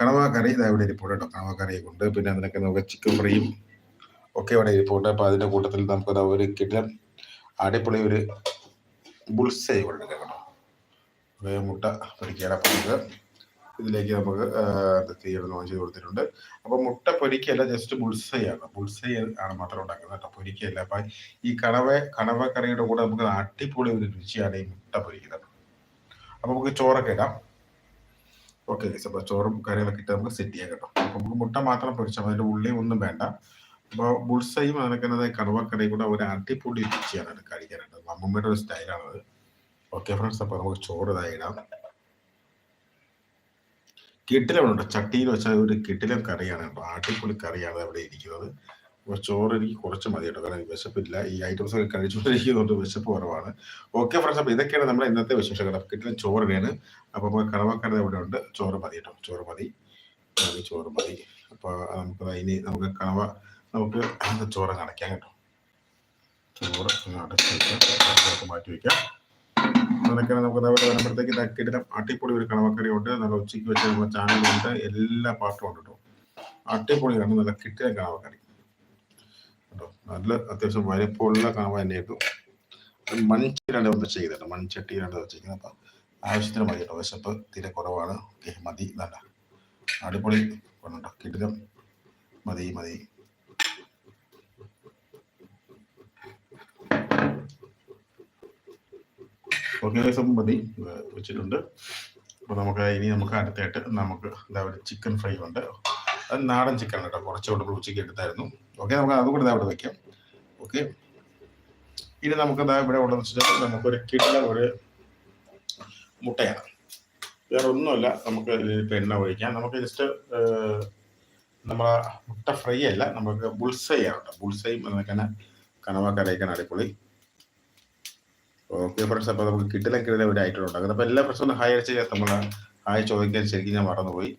കണവ കറി ഇതാ ഇവിടെ ഇരിപ്പുണ്ട് കേട്ടോ. കണവാ ഉണ്ട് പിന്നെ അതിനൊക്കെ നമുക്ക് ചിക്കൻ ഫ്രൈയും ഒക്കെ ഇവിടെ ഇരിപ്പുണ്ട്. അപ്പോൾ അതിന്റെ കൂട്ടത്തിൽ നമുക്ക് ഒരു കിടലൻ അടിപൊളി ഒരു ബുൾസൈ ഇവിടെ കേട്ടോ. മുട്ട പൊരിക്കാൻ ഇതിലേക്ക് നമുക്ക് ഓൺ ചെയ്ത് കൊടുത്തിട്ടുണ്ട്. അപ്പോൾ മുട്ട പൊരിക്കല്ല ജസ്റ്റ് ബുൾസൈ ആണ്. ബുൾസൈ ആണ് മാത്രം ഉണ്ടാക്കുന്നത് കേട്ടോ. പൊരിക്കല്ല അപ്പം ഈ കണവ കണവ കറിയുടെ കൂടെ നമുക്ക് അടിപൊളി ഒരു രുചിയാണ് ഈ മുട്ട പൊരിക്കുന്നത്. അപ്പോൾ നമുക്ക് ചോറൊക്കെ ഇടാം. ഓക്കെ അപ്പോൾ ചോറും കറികളൊക്കെ ഇട്ട് നമുക്ക് സെറ്റ് ചെയ്യാം കേട്ടോ. അപ്പോൾ നമുക്ക് മുട്ട മാത്രം പൊരിച്ചാൽ മതി. അതിന്റെ ഉള്ളി ഒന്നും വേണ്ട. അപ്പോൾ ബുൾസയും അതിനൊക്കെ കറുവക്കറിയും കൂടെ ഒരു അടിപൊളി രുചിയാണ് അത് കഴിക്കാനായിട്ട്. അമ്മമ്മയുടെ ഒരു സ്റ്റൈലാണത് ഓക്കെ ഫ്രണ്ട്സ് അപ്പോൾ നമുക്ക് ചോറ് ഇതായി ഇടാം. കിട്ടിലുണ്ട് ചട്ടിയിൽ വെച്ചാൽ ഒരു കിട്ടിലും കറിയാണ് കേട്ടോ. അടിപൊളി കറിയാണ് അവിടെ ഇരിക്കുന്നത്. അപ്പോൾ ചോറ് എനിക്ക് കുറച്ച് മതി കേട്ടോ. കാരണം വിശപ്പില്ല. ഈ ഐറ്റംസ് ഒക്കെ കഴിച്ചുകൊണ്ടിരിക്കുന്നതുകൊണ്ട് വിശപ്പ് കുറവാണ്. ഓക്കെ ഫ്രണ്ട്സ് അപ്പോൾ ഇതൊക്കെയാണ് നമ്മുടെ ഇന്നത്തെ വിശേഷങ്ങൾ. ചോറ് ചോറിനാണ് അപ്പോൾ നമുക്ക് കറവക്കറി ഇവിടെ ഉണ്ട്. ചോറ് മതി കേട്ടോ. ചോറ് മതി. ചോറ് മതി. അപ്പോൾ നമുക്ക് ഇനി നമുക്ക് കണവ നമുക്ക് ചോറ് അടയ്ക്കാം കേട്ടോ. ചോറ് ഒന്ന് അടച്ച് മാറ്റി വെക്കാം. അതൊക്കെയാണ് നമുക്ക് വരുമ്പോഴത്തേക്ക് തക്കിടം അട്ടിപ്പൊളി ഒരു കണവക്കറി ഉണ്ട് നല്ല ഉച്ചയ്ക്ക് വെച്ച് നമ്മുടെ ചാനലുണ്ട് എല്ലാ പാട്ടും ഉണ്ട് കേട്ടോ. അട്ടിപ്പൊളിയാണ് നല്ല കിട്ടിയ കണവക്കറി. കേട്ടോ. നല്ല വലിപ്പമുള്ള കണവ തന്നെയായിട്ടു മൺചട്ടിയിലാണ് ഒന്ന് ചെയ്തത് മൺചട്ടിയിലാണ് വെച്ചിരിക്കുന്നത് അപ്പം ആവശ്യത്തിന് മതി കേട്ടോ. വിശപ്പ് തീരെ കുറവാണ്. ഓക്കെ മതി. നല്ല അടിപൊളി കൊണ്ടുണ്ടോ. കിടിലം. മതി മതി. ദിവസം മതി. വെച്ചിട്ടുണ്ട്. അപ്പോൾ നമുക്ക് ഇനി നമുക്ക് അടുത്തായിട്ട് നമുക്ക് എന്താ ഒരു ചിക്കൻ ഫ്രൈ ഉണ്ട്. അത് നാടൻ ചിക്കൻ കേട്ടോ. കുറച്ചുകൊണ്ട് നമ്മൾ ഉച്ചയ്ക്ക് എടുത്തായിരുന്നു. ഓക്കെ നമുക്ക് അതുകൂടെ അവിടെ വെക്കാം. ഓക്കെ ഇനി നമുക്ക് ഇവിടെ ഉള്ളതെന്ന് വെച്ചിട്ട് നമുക്കൊരു കിടല ഒരു മുട്ടയാണ്. വേറെ ഒന്നുമല്ല. നമുക്ക് ഇതിപ്പോൾ എണ്ണ ഒഴിക്കാം. നമുക്ക് ജസ്റ്റ് നമ്മളെ മുട്ട ഫ്രൈ അല്ല നമുക്ക് ബുൾസൈ ആണ് കേട്ടോ. ബുൾസൈയും എന്നൊക്കെ കണവ കറിയൊക്കെയാണ് അടിപൊളി. ഓക്കെ ഫ്രണ്ട്സ് അപ്പോൾ നമുക്ക് കിട്ടില്ല കിട്ടില്ല ഒരു ഐറ്റം അപ്പോൾ എല്ലാ പ്രശ്നവും ഹായ് അടിച്ച് നമ്മൾ ഹായ് ചോദിക്കാൻ ശരിക്കും ഞാൻ മറന്നുപോയി.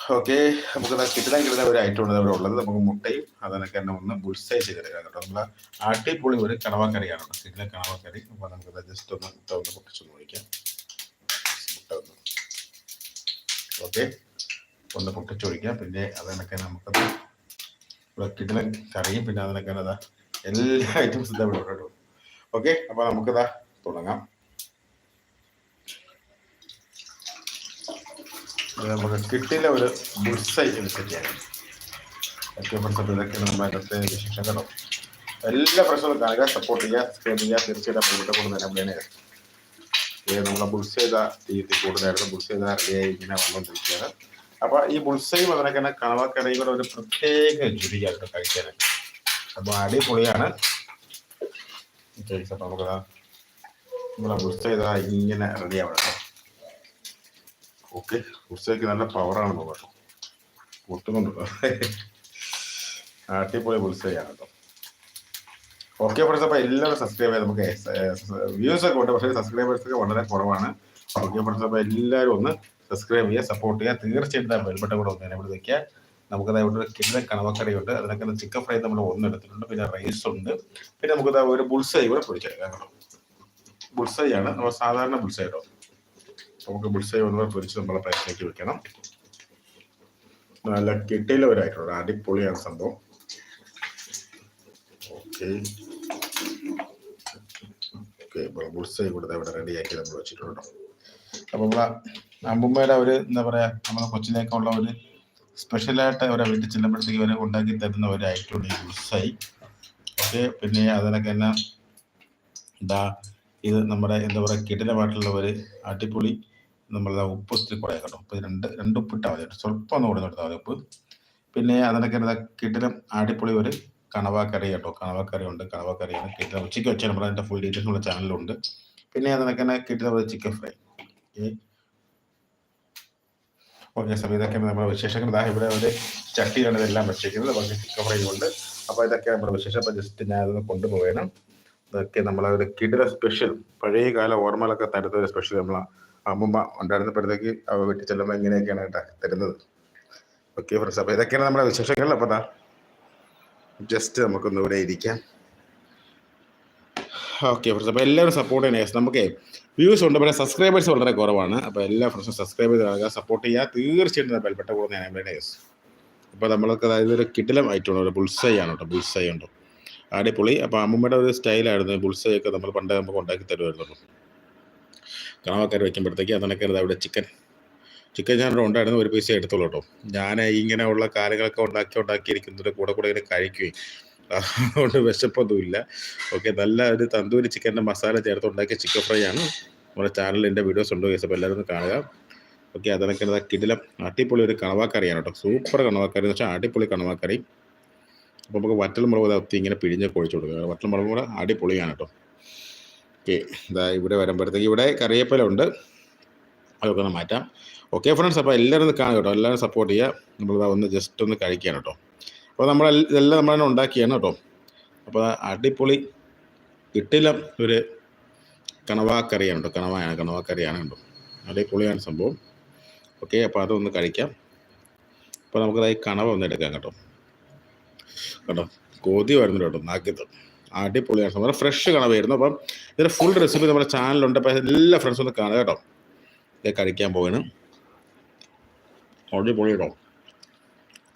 ഓക്കെ നമുക്ക് കിട്ടുന്ന കിട്ടുന്ന ഒരു ഐറ്റം ഉണ്ട് അവിടെ ഉള്ളത്. നമുക്ക് മുട്ടയും അതിനൊക്കെ തന്നെ ഒന്ന് ബുൾസൈ ചെയ്തെടുക്കാം കേട്ടോ. നമ്മൾ ആട്ടിപ്പൊളി ഒരു കണവക്കറിയാണ് കിട്ടില്ല കണവക്കറി. അപ്പോൾ നമുക്ക് ജസ്റ്റ് ഒന്ന് മുട്ട ഒന്ന് പൊട്ടിച്ചൊന്ന് നോക്കാം മുട്ട ഒന്ന്. ഓക്കെ ഒന്ന് പൊട്ടിച്ചൊഴിക്കാം പിന്നെ അതിനൊക്കെ നമുക്ക് കിട്ടുന്ന കറിയും പിന്നെ അതിനൊക്കെ അതാ എല്ലാ ഐറ്റംസും ഇതാ ഇവിടെ ഓക്കെ അപ്പൊ നമുക്കിതാ തുടങ്ങാം. നമുക്ക് കിട്ടില്ല ഒരു ബുൾസൈ സെറ്റ് ചെയ്യാൻ ഓക്കെ ഫ്രണ്ട്സ് അപ്പോൾ ഇതൊക്കെയാണ് നമ്മുടെ ഇന്നത്തെ വിശേഷം കേട്ടോ എല്ലാ പ്രശ്നങ്ങളും കാണുക സപ്പോർട്ട് ചെയ്യുക സ്ക്രീൻ ചെയ്യുക തീർച്ചയായിട്ടും മുന്നോട്ട് കൊണ്ട് തന്നെ നമ്മളെ ഏ നമ്മളെ ബുൾസ് ചെയ്ത തീയതി കൂടുതലായിരുന്നു ബുൾസ് ചെയ്ത റെഡിയായി ഇങ്ങനെ വന്നുകൊണ്ടിരിക്കുകയാണ്. അപ്പൊ ഈ ബുൾസയും അതിനൊക്കെ തന്നെ കണവക്കടയും കൂടെ ഒരു പ്രത്യേക രുചിയായിട്ട് കഴിക്കാൻ അപ്പൊ അടിപൊളിയാണ്. നമുക്ക് നമ്മളെ ബുൾസ് ചെയ്ത ഇങ്ങനെ റെഡിയാവണം ഓക്കെ. ബുസ്സയ്ക്ക് നല്ല പവറാണ് കേട്ടോ പൊട്ടുന്നുണ്ട് അടിപൊളി ചെയ്യാണ് കേട്ടോ ഓക്കെ ഫ്രണ്ട്സ് അപ്പോൾ എല്ലാവരും സബ്സ്ക്രൈബ് ചെയ്യാം നമുക്ക് വ്യൂസ് ഒക്കെ ഉണ്ട്. പക്ഷേ സബ്സ്ക്രൈബേഴ്സ് ഒക്കെ വളരെ കുറവാണ്. ഓക്കെ ഫ്രണ്ട്സ് അപ്പോൾ എല്ലാവരും ഒന്ന് സബ്സ്ക്രൈബ് ചെയ്യുക സപ്പോർട്ട് ചെയ്യുക. തീർച്ചയായിട്ടും ബെൽബട്ടം കൂടെ ഒന്ന് ഇവിടെ വെക്കുക. നമുക്കത് ഇവിടെ കണവക്കറി ഉണ്ട്. അതിനൊക്കെ ചിക്കൻ ഫ്രൈ നമ്മൾ ഒന്ന് എടുത്തിട്ടുണ്ട്. പിന്നെ റൈസ് ഉണ്ട്. പിന്നെ നമുക്കത് ഒരു ബുൾസൈ കൂടെ പൊടിച്ചെടുക്കാം ബുൾസൈ ആണ്. നമ്മൾ സാധാരണ ബുൾസൈ കേട്ടോ നമുക്ക് ബുൾസൈ ഒന്ന് പൊരിച്ച് നമ്മളെ പാനിലേക്ക് വെക്കണം. നല്ല കിട്ടിയില്ല ഒരായിട്ടുണ്ട് അടിപൊളിയാണ് സംഭവം. ഓക്കെ. ഓക്കെ ബുൾസൈ കൂടെ ഇവിടെ റെഡിയാക്കി നമ്മൾ വെച്ചിട്ടുണ്ട് അപ്പം നമ്മളെ അമ്പുമ്മയുടെ ഒരു എന്താ പറയാ നമ്മുടെ കൊച്ചിലേക്കുള്ള ഒരു സ്പെഷ്യലായിട്ട് അവരെ വീട്ടിൽ ചെല്ലുമ്പോഴത്തേക്ക് അവരെ ഉണ്ടാക്കി തരുന്ന ഒരു ഐറ്റം ഈ ബുൾസൈ. ഓക്കെ പിന്നെ അതിനൊക്കെ തന്നെ ഇതാ ഇത് നമ്മുടെ എന്താ പറയുക കിടിലമായിട്ടുള്ള ഒരു അടിപൊളി നമ്മളുടെ ഉപ്പ് ഒത്തിരി കുറയാം കേട്ടോ ഉപ്പ് രണ്ട് രണ്ട് ഉപ്പ് ഇട്ടാൽ മതി. സ്വല്പം ഒന്ന് കൂടെ കൊടുത്താൽ മതി ഉപ്പ്. പിന്നെ അതിനൊക്കെ കിടിലം അടിപൊളി ഒരു കണവാക്കറി കേട്ടോ. കണവാക്കറി ഉണ്ട്. കണവാക്കറിയാണ് കിടിലം ഉച്ചയ്ക്ക് വെച്ചാൽ നമ്മൾ അതിന്റെ ഫുൾ ഡീറ്റെയിൽസ് നമ്മുടെ ചാനലിലുണ്ട് പിന്നെ അതിനൊക്കെ കിടിലം ഒരു ചിക്കൻ ഫ്രൈ ഓക്കെ സാർ ഇതൊക്കെ നമ്മുടെ വിശേഷങ്ങൾ. ഇവിടെ ഒരു ചട്ടിയാണ് ഇതെല്ലാം വെച്ചിരിക്കുന്നത് നമുക്ക് ചിക്കൻ ഫ്രൈ ഉണ്ട്. അപ്പോൾ ഇതൊക്കെ നമ്മുടെ വിശേഷം. അപ്പോൾ ജസ്റ്റ് ഞാൻ കൊണ്ടുപോകണം ഇതൊക്കെ നമ്മളൊരു കിടില സ്പെഷ്യൽ പഴയ കാല ഓർമ്മകളൊക്കെ തരുന്ന ഒരു സ്പെഷ്യൽ നമ്മൾ അമ്മമ്മ ഉണ്ടായിരുന്നപ്പോഴത്തേക്ക് അവ വീട്ടിൽ ചെല്ലുമ്പോൾ ഇങ്ങനെയൊക്കെയാണ് കേട്ടോ തരുന്നത്. ഓക്കെ ഫ്രണ്ട്സ് അപ്പോൾ ഇതൊക്കെയാണ് നമ്മുടെ വിശേഷങ്ങൾ. അപ്പോൾ ജസ്റ്റ് നമുക്കൊന്ന് ഇവിടെ ഇരിക്കാം. ഓക്കെ ഫ്രണ്ട്സ് അപ്പോൾ എല്ലാവരും സപ്പോർട്ട് ചെയ്യണേ. നമുക്ക് വ്യൂസ് ഉണ്ട് പക്ഷേ സബ്സ്ക്രൈബേഴ്സ് വളരെ കുറവാണ്. അപ്പോൾ എല്ലാ ഫ്രണ്ട്സും സബ്സ്ക്രൈബ് ചെയ്ത് കാണുക സപ്പോർട്ട് ചെയ്യുക. തീർച്ചയായിട്ടും ബെൽപ്പെട്ട കൂടെ ഞാൻ വേണേ അപ്പോൾ നമ്മൾക്ക് അതായത് ഒരു കിടിലം ഐറ്റമാണ് ഒരു ബുൾസൈ ആണ് കേട്ടോ ബുൾസൈ ഉണ്ടോ? അടിപൊളി. അപ്പോൾ അമ്മൂമ്മയുടെ ഒരു സ്റ്റൈലായിരുന്നു ബുൾസൈ ഒക്കെ നമ്മൾ പണ്ട് നമുക്ക് ഉണ്ടാക്കി തരുമായിരുന്നു. കണവക്കറി വയ്ക്കുമ്പോഴത്തേക്ക് അതിനൊക്കെ അവിടെ ചിക്കൻ ചിക്കൻ ഞാൻ ഉണ്ടായിരുന്നു ഒരു പൈസ എടുത്തോളൂ കേട്ടോ. ഞാൻ ഇങ്ങനെയുള്ള കാര്യങ്ങളൊക്കെ ഉണ്ടാക്കി ഉണ്ടാക്കിയിരിക്കുന്നതിന്റെ കൂടെ കൂടെ ഇങ്ങനെ കഴിക്കുകയും. അതുകൊണ്ട് വിശപ്പൊന്നുമില്ല. ഓക്കെ നല്ല ഒരു തന്തൂരി ചിക്കന്റെ മസാല ചേർത്ത് ഉണ്ടാക്കിയ ചിക്കൻ ഫ്രൈ ആണ്. നമ്മുടെ ചാനലിൽ എന്റെ വീഡിയോസ് ഉണ്ട് കേസ് അപ്പോൾ എല്ലാവരും കാണുക. ഓക്കെ അതിനൊക്കെ കിടിലം അടിപൊളി ഒരു കണവാക്കറിയാണ് കേട്ടോ. സൂപ്പർ കണവാക്കറി എന്ന് വെച്ചാൽ അടിപൊളി കണവാക്കറി. അപ്പോൾ നമുക്ക് വറ്റൽ മുളക് ഒത്തി ഇങ്ങനെ പിഴിഞ്ഞ് കൊഴിച്ചു കൊടുക്കുക. വറ്റൽ മുളക് കൂടെ അടിപൊളിയാണ് കേട്ടോ. ഓക്കെ. ഇതാ ഇവിടെ വരുമ്പോഴത്തേക്ക് ഇവിടെ കറിവേപ്പില ഉണ്ട്. അതൊക്കെ ഒന്ന് മാറ്റാം. ഓക്കെ ഫ്രണ്ട്സ് അപ്പോൾ എല്ലാവരും ഒന്ന് കാണുക കേട്ടോ. എല്ലാവരും സപ്പോർട്ട് ചെയ്യുക. നമ്മളിതാ ഒന്ന് ജസ്റ്റ് ഒന്ന് കഴിക്കാൻ കേട്ടോ. അപ്പോൾ നമ്മൾ ഇതെല്ലാം നമ്മൾ തന്നെ ഉണ്ടാക്കിയാണ് കേട്ടോ. അപ്പോൾ അടിപൊളി കിട്ടില്ല ഒരു കണവാക്കറിയാണ് കേട്ടോ. കണവയാണ് കണവാക്കറിയാണ് കേട്ടോ. അടിപൊളിയാണ് സംഭവം. ഓക്കെ അപ്പോൾ അതൊന്ന് കഴിക്കാം. അപ്പോൾ നമുക്കതായി കണവ ഒന്ന് എടുക്കാം കേട്ടോ. കേട്ടോ. കൊതി വരുന്നുണ്ട് കേട്ടോ നാക്കിത്ത് അടിപൊളിയാണ് സംഭവം ഫ്രഷ് കണവായിരുന്നു. അപ്പം ഇതിന്റെ ഫുൾ റെസിപ്പി നമ്മുടെ ചാനലുണ്ട് അപ്പം എല്ലാ ഫ്രണ്ട്സും ഒന്ന് കാണുക കേട്ടോ. ഇത് കഴിക്കാൻ പോവാണ്. അടിപൊളി കേട്ടോ.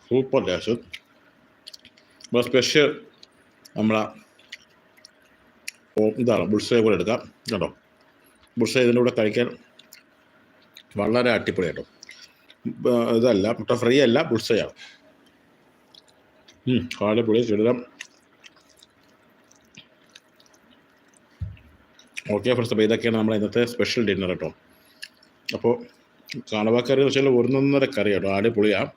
സൂപ്പർ ടേസ്റ്റ് അപ്പോൾ സ്പെഷ്യൽ നമ്മളെ ഇതാണ് ബുൾസൈ കൂടെ എടുക്കാം. കേട്ടോ ബുൾസൈ ഇതിന്റെ കൂടെ കഴിക്കാൻ വളരെ അടിപൊളി കേട്ടോ ഇതല്ല മുട്ട ഫ്രീ അല്ല ബുൾസയാണ് അടിപൊളി ചിടരം ഓക്കെ ഫ്രണ്ട്സ് അപ്പോൾ ഇതൊക്കെയാണ് നമ്മുടെ ഇന്നത്തെ സ്പെഷ്യൽ ഡിന്നർ കേട്ടോ അപ്പോൾ കാണവാക്കറി എന്ന് വെച്ചാൽ ഒന്നൊന്നര കറി കേട്ടോ അടിപൊളിയാണ്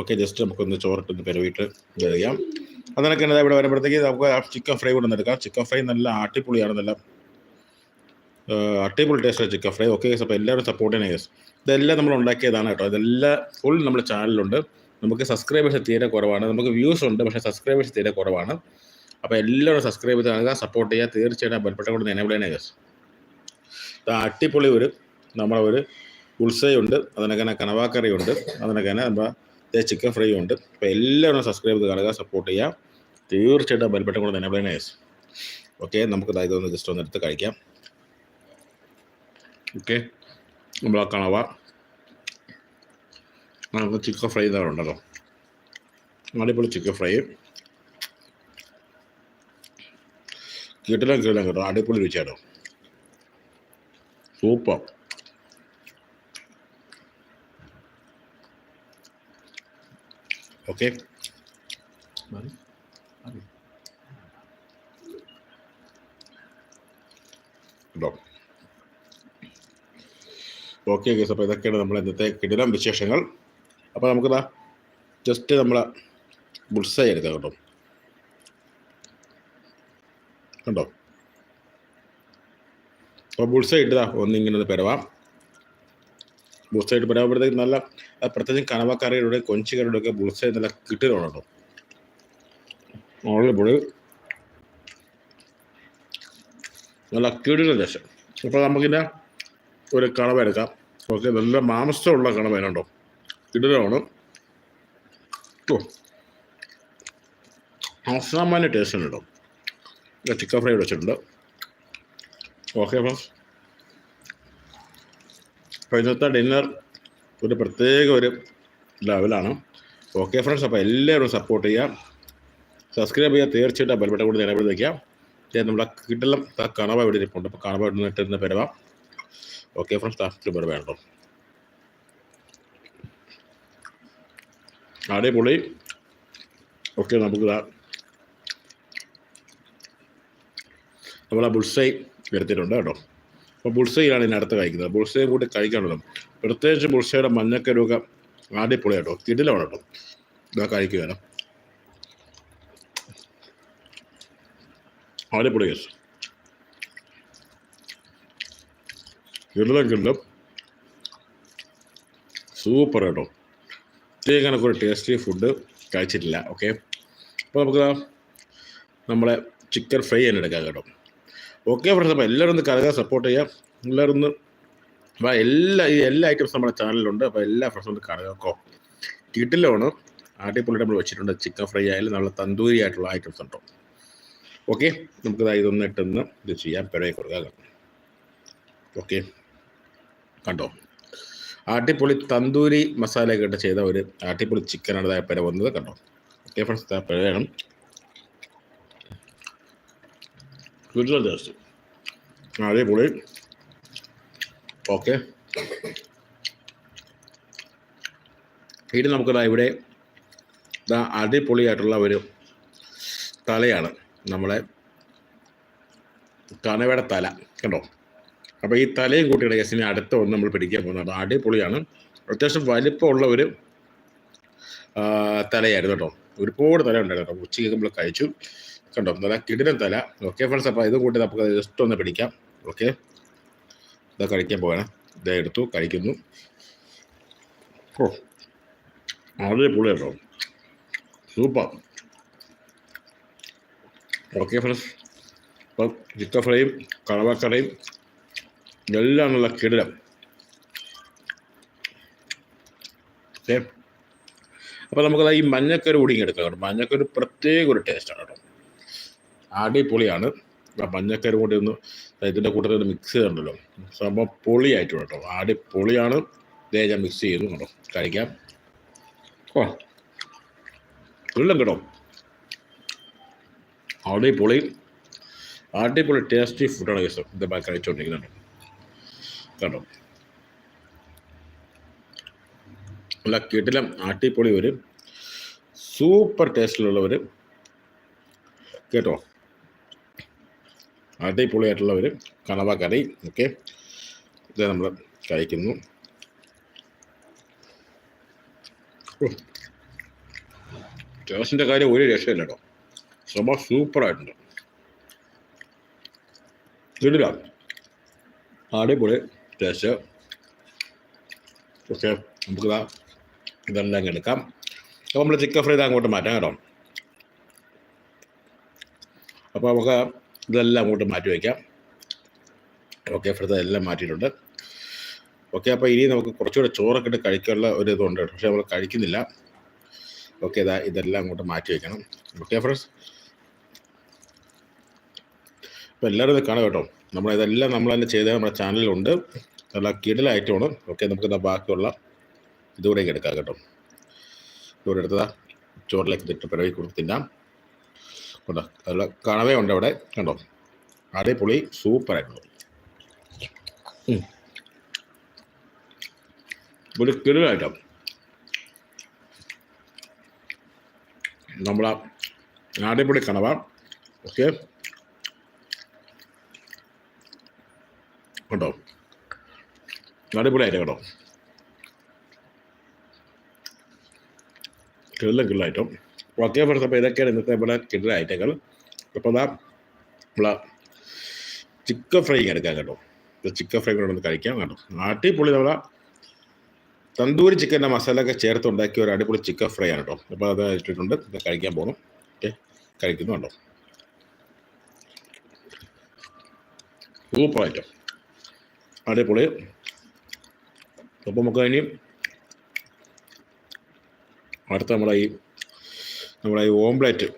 ഓക്കെ ജസ്റ്റ് നമുക്കൊന്ന് ചോറിട്ടൊന്ന് പെരുവിട്ട് കഴിയാം അതിനൊക്കെ എന്താ ഇവിടെ വരുമ്പോഴത്തേക്ക് നമുക്ക് ചിക്കൻ ഫ്രൈ കൂടെ എടുക്കാം. ചിക്കൻ ഫ്രൈ നല്ല അടിപൊളിയാണ് നല്ല അടിപൊളി ടേസ്റ്റ് ചിക്കൻ ഫ്രൈ ഓക്കെ അപ്പോൾ എല്ലാവരും സപ്പോർട്ട് ചെയ്യണേ ഗസ് ഇതെല്ലാം നമ്മൾ ഉണ്ടാക്കിയതാണ് കേട്ടോ. ഇതെല്ലാം ഫുൾ നമ്മുടെ ചാനലിലുണ്ട് നമുക്ക് സബ്സ്ക്രൈബേഴ്സ് തീരെ കുറവാണ്. നമുക്ക് വ്യൂസ് ഉണ്ട് പക്ഷേ സബ്സ്ക്രൈബേഴ്സ് തീരെ കുറവാണ്. അപ്പോൾ എല്ലാവരും സബ്സ്ക്രൈബ് ചെയ്ത് നൽകുക സപ്പോർട്ട് ചെയ്യുക. തീർച്ചയായിട്ടും ബെൽപ്പെട്ട കൊണ്ട് ചെയ്യണേ കേസ് അടിപൊളി ഒരു നമ്മളെ ഒരു ഉത്സവം ഉണ്ട് അതിനൊക്കെ തന്നെ കനവാക്കറി ഉണ്ട് അതിനൊക്കെ തന്നെ നമ്മുടെ ചിക്കൻ ഫ്രൈ ഉണ്ട്. അപ്പോൾ എല്ലാവരും സബ്സ്ക്രൈബ് ചെയ്ത് കാണുക സപ്പോർട്ട് ചെയ്യുക. തീർച്ചയായിട്ടും ബെൽപ്പെട്ട കൊണ്ട് ചെയ്യണേ കേസ് ഓക്കെ നമുക്ക് ഇതൊന്ന് ജസ്റ്റ് ഒന്ന് എടുത്ത് കഴിക്കാം. ഓക്കെ നമ്മൾ ആ കണവ. നമുക്ക് ചിക്കൻ ഫ്രൈ ഉണ്ടല്ലോ. അടിപൊളി ചിക്കൻ ഫ്രൈ കിട്ടില്ല കിട്ടില്ല കിട്ടും. അടിപൊളി രുചിയാണ് സൂപ്പർ. ഓക്കെ. ഓക്കെ ഓക്കെ അപ്പോൾ ഇതൊക്കെയാണ് നമ്മൾ ഇന്നത്തെ കിടിലം വിശേഷങ്ങൾ. അപ്പോൾ നമുക്കിതാ ജസ്റ്റ് നമ്മൾ ബുൾസൈ എടുക്കാം കേട്ടോ. കണ്ടോ? അപ്പോൾ ബുൾസൈ ഇട്ടതാ ഒന്നിങ്ങനെ ഒന്ന് പെരവാം. ബുൾസൈ ഇട്ട് പെരവുമ്പോഴത്തേക്ക് നല്ല പ്രത്യേകിച്ചും കണവക്കറിയുടെ കൊഞ്ചുകറിയുടെ ഒക്കെ ബുൾസൈ നല്ല കിട്ടിലാണ് കേട്ടോ. ഓൾറെഡി പൊളി നല്ല കിടിലം രസം അപ്പോൾ നമുക്കിതിന്റെ ഒരു കണവ എടുക്കാം. ഓക്കെ നല്ല മാംസമുള്ള കണവ കേട്ടോ. കിടിലമാണ് ഓ. അസാമാന്യ ടേസ്റ്റ് ഉണ്ട് ചിക്കൻ ഫ്രൈ വെച്ചിട്ടുണ്ട്. ഓക്കെ അപ്പം അപ്പോൾ ഇന്നത്തെ ഡിന്നർ ഒരു പ്രത്യേക ഒരു ലെവലാണ് ഓക്കെ ഫ്രണ്ട്സ് അപ്പോൾ എല്ലാവരും സപ്പോർട്ട് ചെയ്യുക. സബ്സ്ക്രൈബ് ചെയ്യുക. തീർച്ചയായിട്ടും ബെൽബട്ടം കൂടി നിലവിൽ വയ്ക്കാം നമ്മളെ കിട്ടലും കണവ ഇവിടെ ഇരിപ്പുണ്ട്. അപ്പോൾ കണവ ഇവിടെ നിന്നിട്ട് പെരവാം ഓക്കെ ഫ്രണ്ട്സ് താല്പര്യം ഇവിടെ വേണ്ടോ അടിപൊളി. ഓക്കെ നമുക്ക് നമ്മൾ ആ ബുൾസൈ എടുത്തിട്ടുണ്ട് കേട്ടോ. അപ്പോൾ ബുൾസൈയാണ് ഇതിനടുത്ത് കഴിക്കുന്നത്. ബുൾസൈ കൂടി കഴിക്കാനുള്ളത്. പ്രത്യേകിച്ച് ബുൾസൈയുടെ മഞ്ഞക്കരുക ആടിപ്പൊളി കേട്ടോ. കിടിലാണ് കേട്ടോ. ഇതാ കഴിക്കുകയാണ് ആടിപ്പൊളി കേസ്. കിടലം സൂപ്പർ കേട്ടോ. ഇങ്ങനെ കുറേ ടേസ്റ്റി ഫുഡ് കഴിച്ചിട്ടില്ല. ഓക്കെ അപ്പോൾ നമുക്ക് നമ്മളെ ചിക്കൻ ഫ്രൈ തന്നെ എടുക്കാം കേട്ടോ. ഓക്കെ ഫ്രണ്ട്സ് അപ്പോൾ എല്ലാവരും ഒന്ന് കറങ്ങാൻ സപ്പോർട്ട് ചെയ്യാം. എല്ലാവരും ഒന്ന് അപ്പോൾ എല്ലാ ഈ എല്ലാ ഐറ്റംസും നമ്മുടെ ചാനലിലുണ്ട് അപ്പോൾ എല്ലാ ഫ്രണ്ട്സും ഒന്ന് കലകാക്കോ കിട്ടില്ലാണ് അടിപൊളിയായിട്ട് നമ്മൾ വെച്ചിട്ടുണ്ട് ചിക്കൻ ഫ്രൈ ആയാലും നല്ല തന്തൂരി ആയിട്ടുള്ള ഐറ്റംസ് ഉണ്ടോ? ഓക്കെ നമുക്ക് ദാ ഇതൊന്ന് ഇട്ടൊന്ന് ഇത് ചെയ്യാം. പിഴയെ കൊടുക്കാം. ഓക്കെ കണ്ടോ? ആട്ടിപ്പൊളി തന്തൂരി മസാലയൊക്കെ ഇട്ട് ചെയ്ത ഒരു ആട്ടിപ്പൊളി ചിക്കനാണ് ഇതായ പിഴ വന്നത് കണ്ടോ? ഓക്കെ ഫ്രണ്ട്സ് ഇതാ കൂടുതൽ ടേസ്റ്റ് അടിപൊളി ഓക്കെ ഇത് നമുക്കതാ ഇവിടെ ഇതാ അടിപൊളിയായിട്ടുള്ള ഒരു തലയാണ് നമ്മളെ കനവയുടെ തല കണ്ടോ? അപ്പോൾ ഈ തലയും കൂട്ടിയുടെ കേസിന് അടുത്ത ഒന്ന് നമ്മൾ പിടിക്കാൻ അപ്പോൾ അടിപൊളിയാണ്. അത്യാവശ്യം വലിപ്പമുള്ള ഒരു തലയായിരുന്നു കേട്ടോ. ഒരുപാട് തല ഉണ്ടായിരുന്നു കേട്ടോ. ഉച്ചയ്ക്ക് നമ്മൾ കഴിച്ചു. കണ്ടോ? നല്ല കിടിലൻ തല. ഓക്കെ ഫ്രണ്ട്സ് അപ്പോൾ ഇതും കൂട്ടി നമുക്ക് ജസ്റ്റ് ഒന്ന് പിടിക്കാം. ഓക്കെ ഇതാ കഴിക്കാൻ പോകണം ഇതാ എടുത്തു കഴിക്കുന്നു. ഓ അടിപൊളി കേട്ടോ സൂപ്പർ ഓക്കെ ഫ്രണ്ട്സ് അപ്പം ചിക്കൻ ഫ്രൈയും കളവക്കടയും എല്ലാം നല്ല കിടിലം. ഓക്കെ അപ്പോൾ നമുക്കത് ഈ മഞ്ഞക്കറി കൂടി എടുക്കാം കേട്ടോ. മഞ്ഞക്കറി പ്രത്യേക ഒരു ടേസ്റ്റാണ് കേട്ടോ. അടിപൊളിയാണ്. മഞ്ഞക്കരും കൂടി ഒന്ന് ഇതിന്റെ കൂട്ടത്തിൽ മിക്സ് ചെയ്തിട്ടുണ്ടല്ലോ. സംഭവം പൊളിയായിട്ട് കേട്ടോ. അടിപൊളിയാണ്. ഇതേ ഞാൻ മിക്സ് ചെയ്യുന്നു കേട്ടോ. കഴിക്കാം. ഓ. ഉള്ളം കേട്ടോ. അടിപൊളി. അടിപൊളി ടേസ്റ്റി ഫുഡാണ് കേട്ടോ ഇത് കഴിച്ചുകൊണ്ടിരിക്കുന്നുണ്ട് കേട്ടോ അല്ല കിടിലം അടിപൊളി ഒരു സൂപ്പർ ടേസ്റ്റിലുള്ള ഒരു കേട്ടോ. അടിപൊളിയായിട്ടുള്ള ഒരു കണവ കറി. ഓക്കെ. ഇത് നമ്മൾ കഴിക്കുന്നു. ടേസ്റ്റിന്റെ കാര്യം ഒരു രക്ഷയില്ല കേട്ടോ സംഭവം സൂപ്പറായിട്ടുണ്ട്. ഇതില്ല അടിപൊളി ടേസ്റ്റ്. ഓക്കെ. നമുക്ക് ഇതാ ഇതെല്ലാം അങ്ങ് എടുക്കാം. അപ്പോൾ നമ്മൾ ചിക്കൻ ഫ്രൈ അങ്ങോട്ട് മാറ്റാം കേട്ടോ. അപ്പോൾ നമുക്ക് ഇതെല്ലാം അങ്ങോട്ട് മാറ്റി വയ്ക്കാം. ഓക്കെ ഫ്രൈ എല്ലാം മാറ്റിയിട്ടുണ്ട്. ഓക്കെ അപ്പോൾ ഇനി നമുക്ക് കുറച്ചുകൂടെ ചോറൊക്കെ ഇട്ട് കഴിക്കാനുള്ള ഒരു ഇതുണ്ട്. പക്ഷേ നമ്മൾ കഴിക്കുന്നില്ല. ഓക്കെ ഇതാ ഇതെല്ലാം അങ്ങോട്ട് മാറ്റി വയ്ക്കണം. Okay friends. അപ്പോൾ എല്ലാവരും ഇത് കാണാം കേട്ടോ. നമ്മൾ ഇതെല്ലാം നമ്മൾ തന്നെ ചെയ്ത നമ്മുടെ ചാനലിലുണ്ട്. നല്ല കിടലായിട്ടുമാണ് ഓക്കെ നമുക്ക് ഇതാ ബാക്കിയുള്ള ഇതുകൂടെ എടുക്കാം കേട്ടോ. ഇതുകൂടെ എടുത്തതാ. ചോറിലേക്ക് തിട്ട് പിറവി കൊടുത്ത് തിന്നാം. അതുള്ള കണവയുണ്ട് അവിടെ. കണ്ടോ? അടിപൊളി സൂപ്പറായിട്ടുള്ളൂ. ഒരു കിടലായിട്ടാണ് നമ്മളെ അടിപൊളി കണവ. ഓക്കെ കേട്ടോ അടിപൊളിയായിട്ട് കേട്ടോ കിടലും കിടലായിട്ടും ഓക്കെ ഫ്രണ്ട്സ് അപ്പോൾ ഇതൊക്കെയാണ് ഇന്നത്തെ നമ്മുടെ കിട്ടുന്ന ഐറ്റങ്ങൾ അപ്പോൾ നാം നമ്മളെ ചിക്കൻ ഫ്രൈ എടുക്കാം കേട്ടോ. ചിക്കൻ ഫ്രൈ കൂടെ ഒന്ന് കഴിക്കാം കേട്ടോ. അടിപൊളി നമ്മളെ തന്തൂരി ചിക്കന്റെ മസാല ഒക്കെ ചേർത്ത് ഉണ്ടാക്കിയ ഒരു അടിപൊളി ചിക്കൻ ഫ്രൈ ആണ് കേട്ടോ. അപ്പോൾ അത് ഇട്ടിട്ടുണ്ട്. കഴിക്കാൻ പോകണം ഓക്കെ. കഴിക്കുന്നുണ്ടോ സൂപ്പർ ഐറ്റം അടിപൊളി. അപ്പോൾ നമുക്ക് ഇനി അടുത്ത നമ്മളെ ഈ നമ്മളെ ഈ ഓംപ്ലേറ്റ്.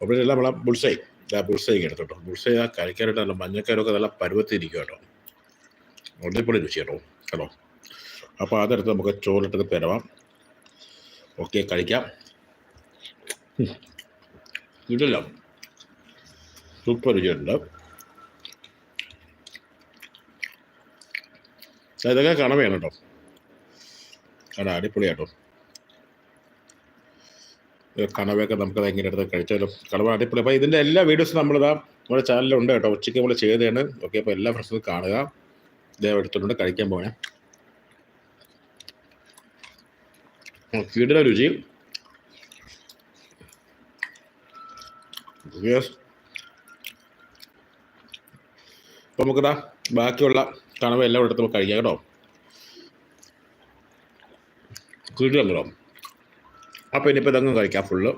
ഓംപ്ലേറ്റ് എല്ലാം നമ്മളെ ബുൾസൈ. ആ ബുൾസൈ എടുത്തോട്ടോ ബുൾസൈ ആ കഴിക്കാനായിട്ട് നല്ല മഞ്ഞക്കാരൊക്കെ നല്ല പരുവത്തിരിക്കും കേട്ടോ. അടിപൊളി രുചി കേട്ടോ കേട്ടോ. അപ്പോൾ അതെടുത്ത് നമുക്ക് ചോറിട്ടത് പെരവാം. ഓക്കെ കഴിക്കാം. ഇതെല്ലാം സൂപ്പർ രുചിയുണ്ട് ഇതൊക്കെ കണവയാണ് കേട്ടോ. കാരണം അടിപൊളിയാട്ടോ കണവയൊക്കെ നമുക്ക് ഭയങ്കര അടുത്ത് കഴിച്ചാലും കണവ അടിപൊളി. അപ്പോൾ ഇതിന്റെ എല്ലാ വീഡിയോസും നമ്മൾ നമ്മളിതാ നമ്മുടെ ചാനലിലുണ്ട് കേട്ടോ. ഉച്ചയ്ക്ക് നമ്മൾ ചെയ്തതാണ്. ഓക്കെ അപ്പോൾ എല്ലാ ഫ്രണ്ട്സും കാണുക. ദയവ് എടുത്തിട്ടുണ്ട് കഴിക്കാൻ പോകണേ കീടില രുചി. അപ്പോൾ നമുക്കിതാ ബാക്കിയുള്ള കണവ എല്ലാം എടുത്ത് കഴിക്കാം കേട്ടോ. കീടില കേട്ടോ അപ്പോൾ ഇനിയിപ്പോൾ ഇതങ്ങും കഴിക്കാം ഫുള്ള്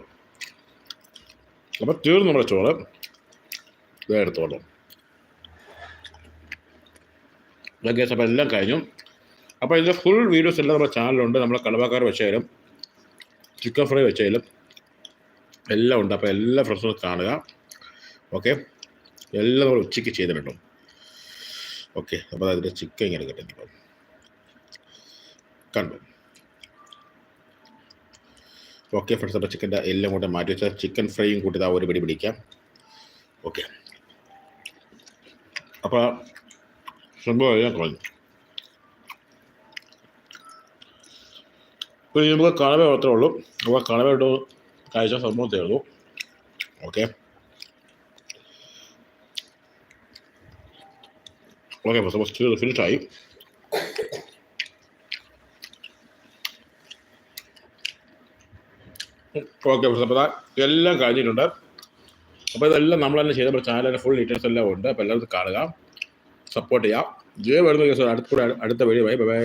അപ്പോൾ തീർന്നു നമ്മുടെ ചോറ്. ഇതേ എടുത്തോളൂ. ഓക്കെ അപ്പോൾ എല്ലാം കഴിഞ്ഞു. അപ്പോൾ ഇതിന്റെ ഫുൾ വീഡിയോസ് എല്ലാം നമ്മുടെ ചാനലുണ്ട് നമ്മളെ കളവാക്കാർ വെച്ചാലും ചിക്കൻ ഫ്രൈ വെച്ചാലും എല്ലാം ഉണ്ട്. അപ്പോൾ എല്ലാ ഫ്രണ്ട്സും കാണുക. ഓക്കെ എല്ലാം നമ്മൾ ഉച്ചയ്ക്ക് ചെയ്തിട്ടുണ്ടോ. ഓക്കെ അപ്പോൾ അതിന്റെ ചിക്കൻ ഇങ്ങനെ കിട്ടുന്നു കണ്ടു? ഓക്കെ ഫ്രണ്ട്സ് അപ്പോൾ ചിക്കന്റെ എല്ലാം കൂടെ മാറ്റി വെച്ചാൽ ചിക്കൻ ഫ്രൈയും കൂട്ടി ഇതാ ഒരു പിടി പിടിക്കാം. ഓക്കെ അപ്പോൾ സംഭവം എല്ലാം കുറഞ്ഞു. ഇപ്പോൾ നമുക്ക് കണവ മാത്രമേ ഉള്ളൂ. അപ്പോൾ കണവ ഇട്ട് കഴിച്ച സംഭവത്തേ ഉള്ളൂ. ഓക്കെ ഓക്കെ അപ്പോൾ ഫിനിഷായി ഓക്കെ അപ്പോൾ എല്ലാം കഴിഞ്ഞിട്ടുണ്ട്. അപ്പോൾ ഇതെല്ലാം നമ്മൾ തന്നെ ചെയ്ത ചാനലിന്റെ ഫുൾ ഡീറ്റെയിൽസ് എല്ലാം ഉണ്ട്. അപ്പോൾ എല്ലാവർക്കും കാണുക. സപ്പോർട്ട് ചെയ്യാം. ജയ വരുന്ന കേസ് അടുത്ത അടുത്ത വഴി ബൈ ബൈ